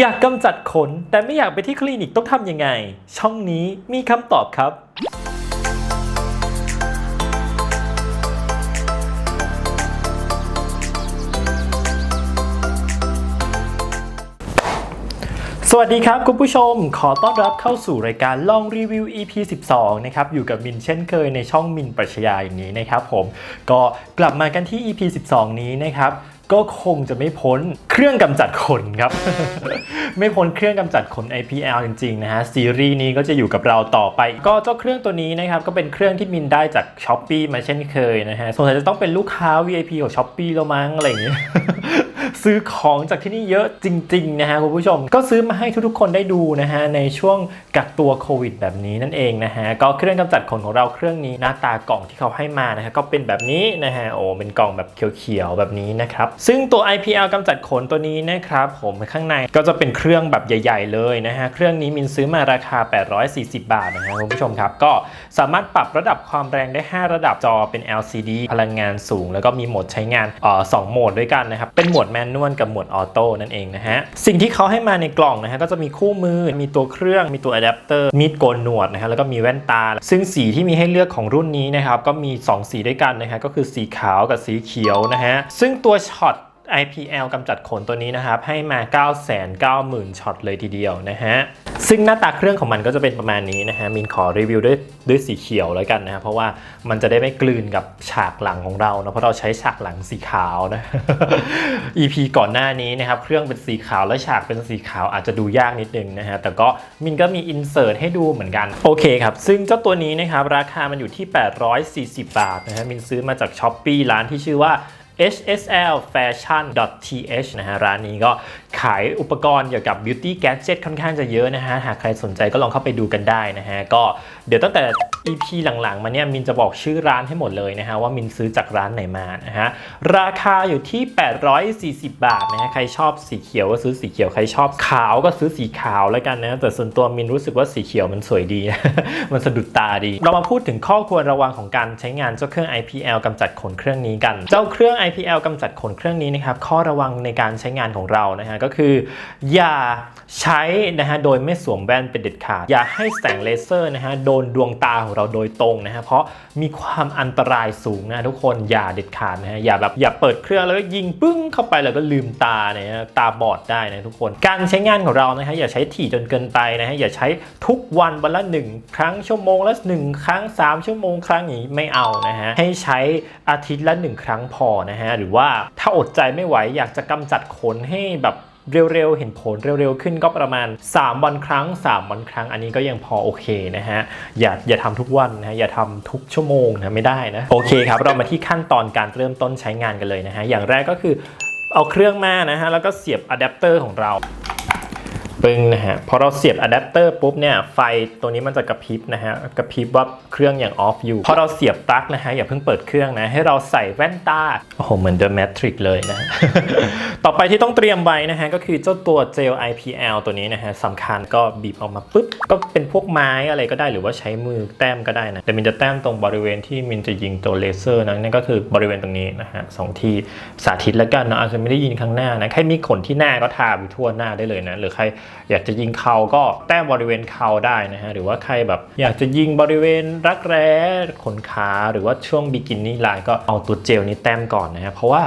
อยากกำจัดขน แต่ไม่อยากไปที่คลินิกต้องทำยังไง ช่องนี้มีคำตอบครับสวัสดีครับคุณผู้ชม ขอต้อนรับเข้าสู่รายการลองรีวิว EP 12 นะครับ อยู่กับมินเช่นเคยในช่องมินปรัชญาอย่างนี้นะครับผมก็กลับมากันที่ EP 12 นี้นะครับ ก็คงจะไม่พ้นเครื่องกำจัดขนครับ ไม่พ้นเครื่องกำจัดขน IPL จริงๆนะฮะซีรีส์นี้ก็จะอยู่กับเราต่อไป ก็เจ้าเครื่องตัวนี้นะครับก็เป็นเครื่องที่มินได้จาก s h อ p e e มาเช่นเคยนะฮะสงสัยจะต้องเป็นลูกค้า VIP ของ s h อ p e e แล้วมั้งอะไรอย่างเงี้ย ซื้อของจากที่นี่เยอะจริง ๆ นะฮะคุณผู้ชม ก็ซื้อมาให้ทุกๆ คนได้ดูนะฮะในช่วงกักตัวโควิดแบบนี้นั่นเองนะฮะก็เครื่องกำจัดขนของเราเครื่องนี้หน้าตากล่องที่เขาให้มานะฮะก็เป็นแบบนี้นะฮะโอ้เป็นกล่องแบบเขียวๆแบบนี้นะครับซึ่งตัว IPL กำจัดขนตัวนี้นะครับผมข้างในก็จะเป็นเครื่องแบบใหญ่ ๆ เลยนะฮะเครื่องนี้มินซื้อมาราคา 840 บาทนะฮะคุณผู้ชมครับก็สามารถปรับระดับความแรงได้ 5 ระดับจอเป็น LCD พลังงานสูง แล้วก็มีโหมดใช้งานเอ่อสองโหมดด้วยกันนะครับเป็นโหมดแมนนวลกับโหมดออโต้นั่นเองนะฮะ สิ่งที่เขาให้มาในกล่องนะฮะก็จะมีคู่มือ มีตัวเครื่อง มีตัวอะแดปเตอร์ มีดโกนหนวดนะฮะ แล้วก็มีแว่นตา ซึ่งสีที่มีให้เลือกของรุ่นนี้นะครับ ก็มี 2 สีด้วยกันนะฮะ ก็คือสีขาวกับสีเขียวนะฮะ ซึ่งตัวช็อต IPL กำจัดขนตัวนี้นะครับ ให้มา 990,000 ช็อตเลยทีเดียวนะฮะ ซึ่งหน้าตาเครื่องของมันก็จะเป็นประมาณนี้นะฮะ มินขอรีวิวด้วยด้วยสีเขียวแล้วกันนะครับเพราะว่ามันจะได้ไม่กลืนกับฉากหลังของเรานะเพราะเราใช้ฉากหลังสีขาวนะ EP ก่อนหน้านี้นะครับ เครื่องเป็นสีขาวและฉากเป็นสีขาวอาจจะดูยากนิดนึงนะฮะ แต่ก็มินก็มีอินเสิร์ตให้ดูเหมือนกัน โอเคครับ ซึ่งเจ้าตัวนี้นะครับราคามันอยู่ที่ 840 บาทนะฮะ มินซื้อมาจาก s h อ p e e ร้านที่ชื่อว่า hsl fashion th นะฮะร้านนี้ก็ ขายอุปกรณ์เกี่ยวกับ beauty gadget ค่อนข้างจะเยอะนะฮะ หากใครสนใจก็ลองเข้าไปดูกันได้นะฮะ ก็เดี๋ยวตั้งแต่ EP หลังๆ มาเนี่ยมินจะบอกชื่อร้านให้หมดเลยนะฮะ ว่ามินซื้อจากร้านไหนมานะฮะ ราคาอยู่ที่ 840 บาทนะฮะ ใครชอบสีเขียวก็ซื้อสีเขียว ใครชอบขาวก็ซื้อสีขาวแล้วกันนะ แต่ส่วนตัวมินรู้สึกว่าสีเขียวมันสวยดี มันสะดุดตาดี เรามาพูดถึงข้อควรระวังของการใช้งานเจ้าเครื่อง IPL กำจัดขนเครื่องนี้กัน เจ้าเครื่อง IPL กำจัดขนเครื่องนี้นะครับข้อระวังในการใช้งานของเรานะฮะก็คือ อย่าใช้นะฮะโดยไม่สวมแว่นเป็นเด็ดขาด อย่าให้แสงเลเซอร์นะฮะโดนดวงตาของเราโดยตรงนะฮะเพราะมีความอันตรายสูงนะทุกคนอย่าเด็ดขาดนะฮะอย่าแบบอย่าเปิดเครื่องแล้วก็ยิงปึ้งเข้าไปแล้วก็ลืมตาเนะฮะตาบอดได้นะทุกคน การใช้งานของเรานะฮะอย่าใช้ถี่จนเกินไปนะฮะอย่าใช้ทุกวันวันละหนึ่งครั้งชั่วโมงละหนึ่งครั้งสามชั่วโมงครั้งอย่างนี้ไม่เอานะฮะให้ใช้อาทิตย์ละหนึ่งครั้งพอนะฮะหรือว่าถ้าอดใจไม่ไหวอยากจะกำจัดขนให้แบบ เร็วๆ เห็นผลเร็วๆ ขึ้นก็ประมาณ 3 วันครั้ง 3 วันครั้ง อันนี้ก็ยังพอโอเคนะฮะ อย่าอย่าทำทุกวันนะฮะอย่าทำทุกชั่วโมงนะไม่ได้นะ โอเคครับ เรามาที่ขั้นตอนการเริ่มต้นใช้งานกันเลยนะฮะ อย่างแรกก็คือเอาเครื่องมานะฮะ แล้วก็เสียบอะแดปเตอร์ของเรา ปึ้งนะฮะพอเราเสียบอะแดปเตอร์ปุ๊บเนี่ยไฟตัวนี้มันจะกระพริบนะฮะกระพริบว่าเครื่องอยังออฟอยู่พอเราเสียบปลั๊กนะฮะอย่าเพิ่งเปิดเครื่องนะให้เราใส่แว่นตาโอ้โหเหมือน The Matrix เลยนะต่อไปที่ต้องเตรียมไว้นะฮะก็คือเจ้าตัวเจล IPL ตัวนี้นะฮะสำคัญก็บีบออกมาปุ๊บก็เป็นพวกไม้อะไรก็ได้หรือว่าใช้มือแต้มก็ได้นะแต่มินจะแต้มตรงบริเวณที่มินจะยิงตัวเลเซอร์นะนั่นก็คือบริเวณตรงนี้นะฮะสองที่สาธิตแล้วกันเนาะอาจจะไม่ได้ยิงข้างหน้านะใครมีขนที่หน้าก็ทาไปทั่วหน้าได้เลยนะหรือใครอยากจะยิงเขาก็แต้มบริเวณเขาได้นะฮะหรือว่าใครแบบ อยากจะยิงบริเวณรักแร้ขนขาหรือว่าช่วงบิกินี่ไลน์ก็เอาตัวเจลนี้แต้มก่อนนะฮะเพราะว่า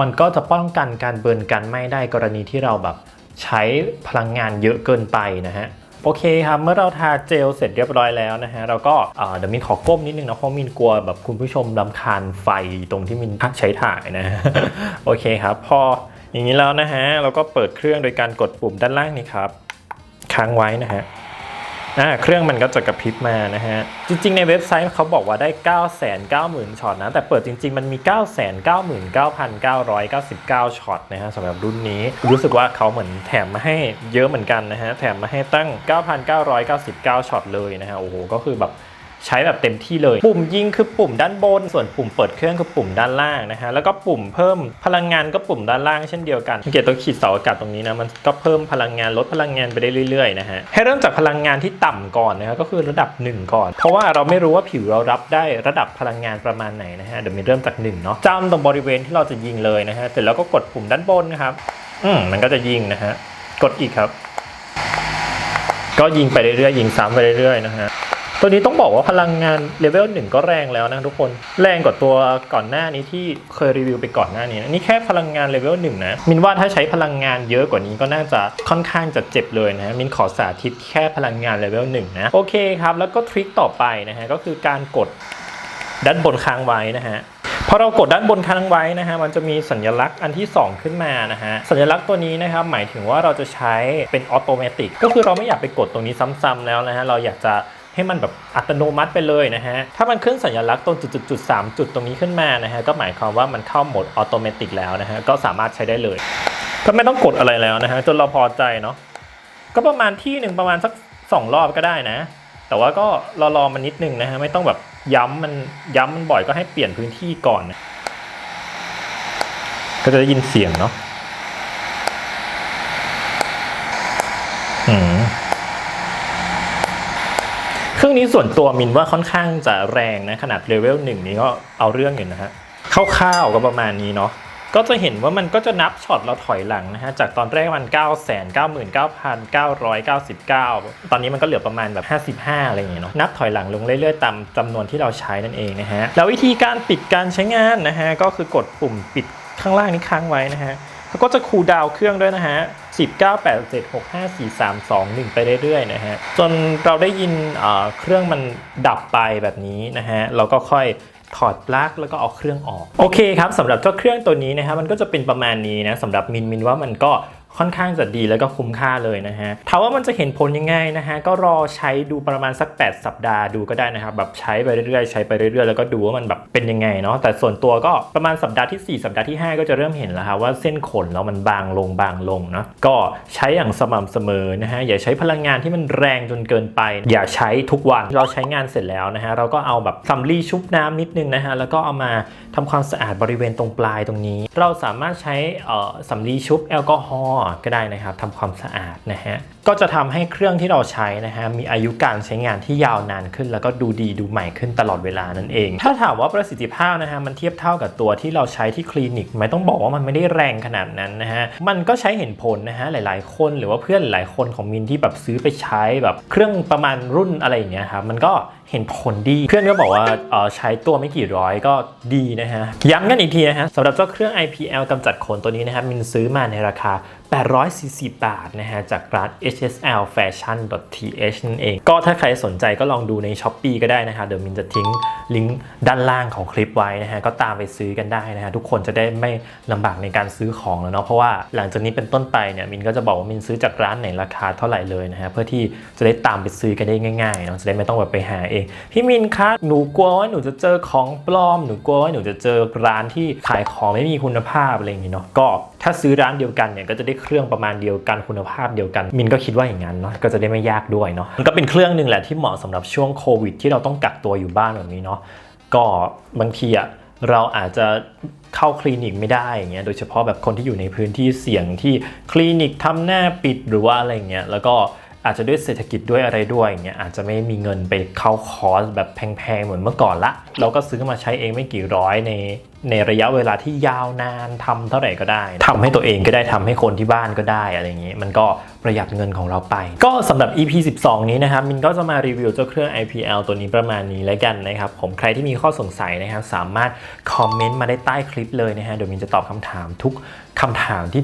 มันก็จะป้องกันการเบิร์นการไหม้ได้กรณีที่เราแบบใช้พลังงานเยอะเกินไปนะฮะโอเคครับ เมื่อเราทาเจลเสร็จเรียบร้อยแล้วนะฮะ เราก็เดี๋ยวมินขอก้มนิดนึงนะ เพราะมินกลัวแบบคุณผู้ชมรำคาญไฟตรงที่มินใช้ถ่ายนะ โอเคครับ พอ อย่างนี้แล้วนะฮะเราก็เปิดเครื่องโดยการกดปุ่มด้านล่างนี้ครับ ค้างไว้นะฮะอ่าเครื่องมันก็จะกระพริบมานะฮะ จริงๆ ในเว็บไซต์เขาบอกว่าได้ 990,000ช็อตนะ แต่เปิดจริง ๆ มันมี 999,999ช็อตนะฮะสำหรับรุ่นนี้ รู้สึกว่าเขาเหมือนแถมมาให้เยอะเหมือนกันนะฮะ แถมมาให้ตั้ง 9,999ช็อตเลยนะฮะ โอ้โห ก็คือแบบ ใช้แบบเต็มที่เลย ปุ่มยิงคือปุ่มด้านบน ส่วนปุ่มเปิดเครื่องคือปุ่มด้านล่างนะฮะแล้วก็ปุ่มเพิ่มพลังงานก็ปุ่มด้านล่างเช่นเดียวกันสังเกตตัวขีดเสาอากาศตรงนี้นะมันก็เพิ่มพลังงานลดพลังงานไปได้เรื่อยๆนะฮะให้เริ่มจากพลังงานที่ต่ำก่อนนะฮะก็คือระดับ 1 ก่อน เพราะว่าเราไม่รู้ว่าผิวเรารับได้ระดับพลังงานประมาณไหนนะฮะเดี๋ยวมีเริ่มจาก1เนาะจ้ำตรงบริเวณที่เราจะยิงเลยนะฮะเสร็จแล้วก็กดปุ่มด้านบนนะครับอืมมันก็จะยิงนะฮะกดอีกครับ ก็ยิงไปเรื่อยๆยิงซ้ำไปเรื่อยๆนะฮะ ตัวนี้ต้องบอกว่าพลังงานเลเวลหนึ่งก็แรงแล้วนะทุกคน แรงกว่าตัวก่อนหน้านี้ที่เคยรีวิวไปก่อนหน้านี้นะนี่แค่พลังงานเลเวลหนึ่งนะ มินว่าถ้าใช้พลังงานเยอะกว่านี้ก็น่าจะค่อนข้างจะเจ็บเลยนะ มินขอสาธิตแค่พลังงานเลเวลหนึ่งนะ โอเคครับ แล้วก็ทริคต่อไปนะฮะ ก็คือการกดด้านบนค้างไว้นะฮะพอเรากดด้านบนค้างไว้นะฮะ มันจะมีสัญลักษณ์อันที่ 2 ขึ้นมานะฮะ สัญลักษณ์ตัวนี้นะครับ หมายถึงว่าเราจะใช้เป็นออโตเมติก ก็คือเราไม่อยากไปกดตรงนี้ซ้ำๆแล้วนะฮะ เราอยากจะ ให้มันแบบอัตโนมัติไปเลยนะฮะ ถ้ามันขึ้นสัญลักษณ์ตรงจุดๆๆสามจุดตรงนี้ขึ้นมานะฮะ ก็หมายความว่ามันเข้าโหมดออโตเมติแล้วนะฮะ ก็สามารถใช้ได้เลย ก็ไม่ต้องกดอะไรแล้วนะฮะ จนเราพอใจเนาะ ก็ประมาณที่หนึ่งประมาณสักสองรอบก็ได้นะ แต่ว่าก็รอรอมันนิดนึงนะฮะ ไม่ต้องแบบย้ำมันย้ำมันบ่อยก็ให้เปลี่ยนพื้นที่ก่อนนะก็จะได้ยินเสียงเนาะ อืม เครื่องนี้ส่วนตัวมินว่าค่อนข้างจะแรงนะขนาดเลเวลหนึ่งนี้ก็เอาเรื่องอยู่นะฮะคร่าวๆก็ประมาณนี้เนาะก็จะเห็นว่ามันก็จะนับช็อตเราถอยหลังนะฮะ จากตอนแรกมัน9 9 9 9 9 9 ตอนนี้มันก็เหลือประมาณแบบ 55 อะไรอย่างเงี้ยเนาะนับถอยหลังลงเรื่อยๆ ตามจำนวนที่เราใช้นั่นเองนะฮะ แล้ววิธีการปิดการใช้งานนะฮะ ก็คือกดปุ่มปิดข้างล่างนี้ค้างไว้นะฮะ แล้วก็จะคูลดาวน์เครื่องด้วยนะฮะ 1987654321 ไปเรื่อยๆนะฮะจนเราได้ยินเอ่อเครื่องมันดับไปแบบนี้นะฮะเราก็ค่อยถอดปลั๊กแล้วก็เอาเครื่องออก โอเคครับสำหรับเจ้าเครื่องตัวนี้นะฮะมันก็จะเป็นประมาณนี้นะสำหรับมินมินว่ามันก็ ค่อนข้างจะดีแล้วก็คุ้มค่าเลยนะฮะถามว่ามันจะเห็นผลยังไงนะฮะก็รอใช้ดูประมาณสัก 8 สัปดาห์ดูก็ได้นะครับแบบใช้ไปเรื่อยๆ ใช้ไปเรื่อยๆ แล้วก็ดูว่ามันแบบเป็นยังไงเนาะแต่ส่วนตัวก็ประมาณสัปดาห์ที่ 4 สัปดาห์ที่ 5 ก็จะเริ่มเห็นแล้วครับว่าเส้นขนเรามันบางลงบางลงเนาะก็ใช้อย่างสม่ำเสมอนะฮะอย่าใช้พลังงานที่มันแรงจนเกินไป อย่าใช้ทุกวันเราใช้งานเสร็จแล้วนะฮะเราก็เอาแบบสำลีชุบน้ำนิดนึงนะฮะแล้วก็เอามาทำความสะอาดบริเวณตรงปลายตรงนี้ เราสามารถใช้เอ่อสำลีชุบแอลกอฮอล์ก็ได้นะครับทำความสะอาดนะฮะก็จะทำให้เครื่องที่เราใช้นะฮะมีอายุการใช้งานที่ยาวนานขึ้น แล้วก็ดูดีดูใหม่ขึ้นตลอดเวลานั่นเอง ถ้าถามว่าประสิทธิภาพนะฮะมันเทียบเท่ากับตัวที่เราใช้ที่คลินิกไหมต้องบอกว่ามันไม่ได้แรงขนาดนั้นนะฮะมันก็ใช้เห็นผลนะฮะหลาย ๆ คนหรือว่าเพื่อนหลายคนของมินที่แบบซื้อไปใช้แบบเครื่องประมาณรุ่นอะไรอย่างเงี้ยครับมันก็ เห็นผลดี เพื่อนก็บอกว่าเออใช้ตัวไม่กี่ร้อยก็ดีนะฮะ ย้ำกันอีกทีนะฮะสำหรับเจ้าเครื่อง IPL กำจัดขนตัวนี้นะครับมินซื้อมาในราคา 840 บาทนะฮะ จากร้าน hsl fashion th นั่นเอง ก็ถ้าใครสนใจก็ลองดูใน s h อ p e e ก็ได้นะฮะ เดี๋ยวมินจะทิ้งลิงก์ด้านล่างของคลิปไว้นะฮะ ก็ตามไปซื้อกันได้นะฮะ ทุกคนจะได้ไม่ลำบากในการซื้อของแล้วเนาะเพราะว่าหลังจากนี้เป็นต้นไปเนี่ยมินก็จะบอกว่ามินซื้อจากร้านไหนราคาเท่าไหร่เลยนะฮะเพื่อที่จะได้ตามไปซื้อกันได้ง่ายๆเนาะจะได้ไม่ต้องแบบไปหาเองพี่มินคะหนูกลัวว่าหนูจะเจอของปลอม หนูกลัวว่าหนูจะเจอร้านที่ขายของไม่มีคุณภาพอะไรอย่างงี้เนาะก็ถ้าซื้อร้านเดียวกันเนี่ยก็จะได้เครื่องประมาณเดียวกันคุณภาพเดียวกัน มินก็คิดว่าอย่างนั้นเนาะก็จะได้ไม่ยากด้วยเนาะมันก็เป็นเครื่องหนึ่งแหละที่เหมาะสำหรับช่วงโควิด ที่เราต้องกักตัวอยู่บ้านแบบนี้เนาะก็บางทีอะเราอาจจะเข้าคลินิกไม่ได้อย่างเงี้ยโดยเฉพาะแบบคนที่อยู่ในพื้นที่เสี่ยงที่คลินิกทำหน้าปิดหรือว่าอะไรเงี้ยแล้วก็ อาจจะด้วยเศรษฐกิจด้วยอะไรด้วยอย่างเงี้ยอาจจะไม่มีเงินไปเข้าคอร์สแบบแพงๆเหมือนเมื่อก่อนละ เราก็ซื้อมาใช้เองไม่กี่ร้อยในในระยะเวลาที่ยาวนานทำเท่าไหร่ก็ได้ทำให้ตัวเองก็ได้ทำให้คนที่บ้านก็ได้อะไรอย่างเงี้ยมันก็ประหยัดเงินของเราไป ก็สำหรับ EP 12 นี้นะครับมินก็จะมารีวิวเจ้าเครื่อง IPL ตัวนี้ประมาณนี้แล้วกันนะครับผมใครที่มีข้อสงสัยนะครับสามารถคอมเมนต์มาได้ใต้คลิปเลยนะฮะเดี๋ยวมินจะตอบคำถามทุกคำถามที่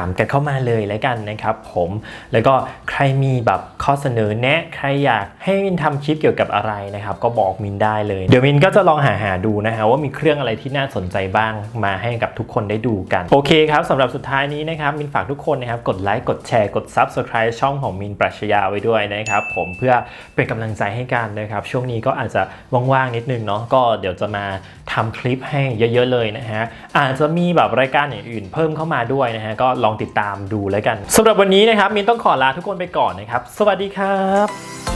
ามกันเข้ามาเลยแล้วกันนะครับผมแล้วก็ใครมีแบบข้อเสนอแนะใครอยากให้มินทำคลิปเกี่ยวกับอะไรนะครับ ก็บอกมินได้เลย เดี๋ยวมินก็จะลองหาหาดูนะฮะว่ามีเครื่องอะไรที่น่าสนใจบ้างมาให้กับทุกคนได้ดูกันโอเคครับสำหรับสุดท้ายนี้นะครับมินฝากทุกคนนะครับกดไลค์กดแชร์กด Subscribe ช่องของมินปรัชญาไว้ด้วยนะครับผมเพื่อเป็นกำลังใจให้กันนะครับช่วงนี้ก็อาจจะว่างๆนิดนึงเนาะก็เดี๋ยวจะมาทำคลิปให้เยอะๆเลยนะฮะอาจจะมีแบบรายการอย่างอื่นเพิ่มเข้ามาด้วยนะฮะก็ลองติดตามดูแล้วกันสำหรับวันนี้นะครับมินต้องขอลาทุกคนไปก่อนนะครับ สวัสดีครับ